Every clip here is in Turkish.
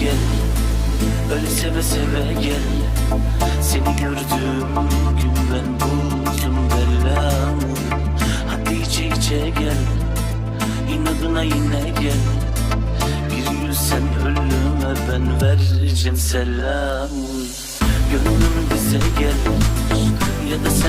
gel. Öyle seve seve gel. Seni gördüğüm gün ben buldum belamı Hadi içe içe gel. İnadına yine gel. Bir gün sen ölüme ben vereceğim selamı. Gönlüm bize gel. Ya da sen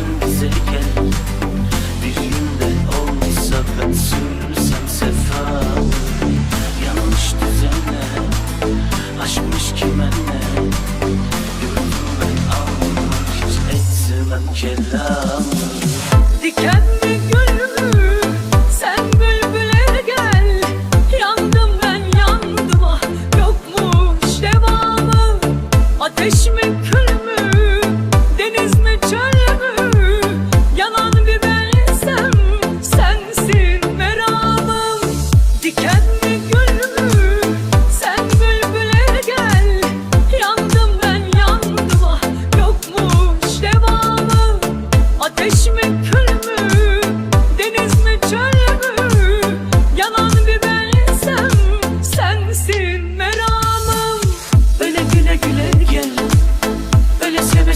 Yes.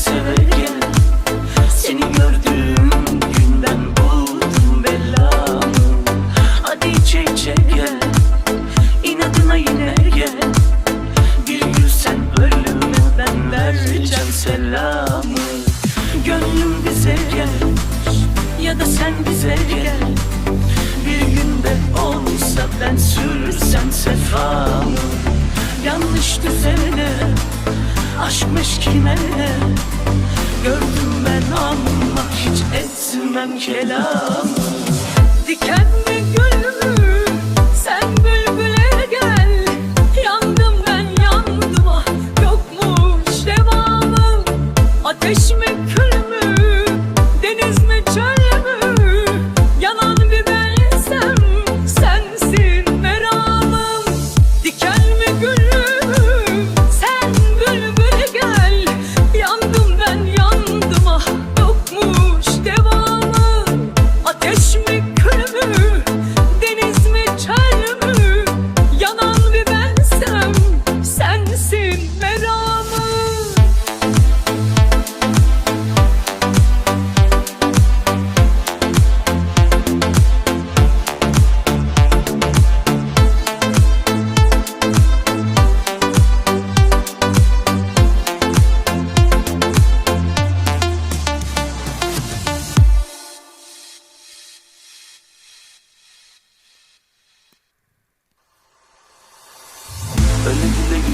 Öyle seve seve gel Seni gördüğüm günden buldum belamı. Hadi gel İnadına yine gel. Bir gün sen ölüme ben vereceğim selamı. Gönlüm bize gel Ya da sen bize gel. Bir günde olsa ben sürsem sefamı Yanlış düzene Aşkmış kime Gördüm ben ama hiç etmem kelamı. Dikenli gülümü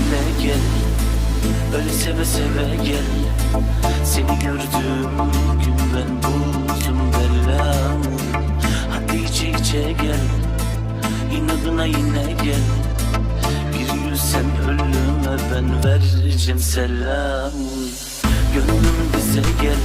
güle gel. Öyle seve seve gel. Seni gördüğüm gün ben buldum belamı Hadi içe içe gel. İnadına yine gel. Bir gün sen ölüme ben vereceğim selamı Gönlüm bize gel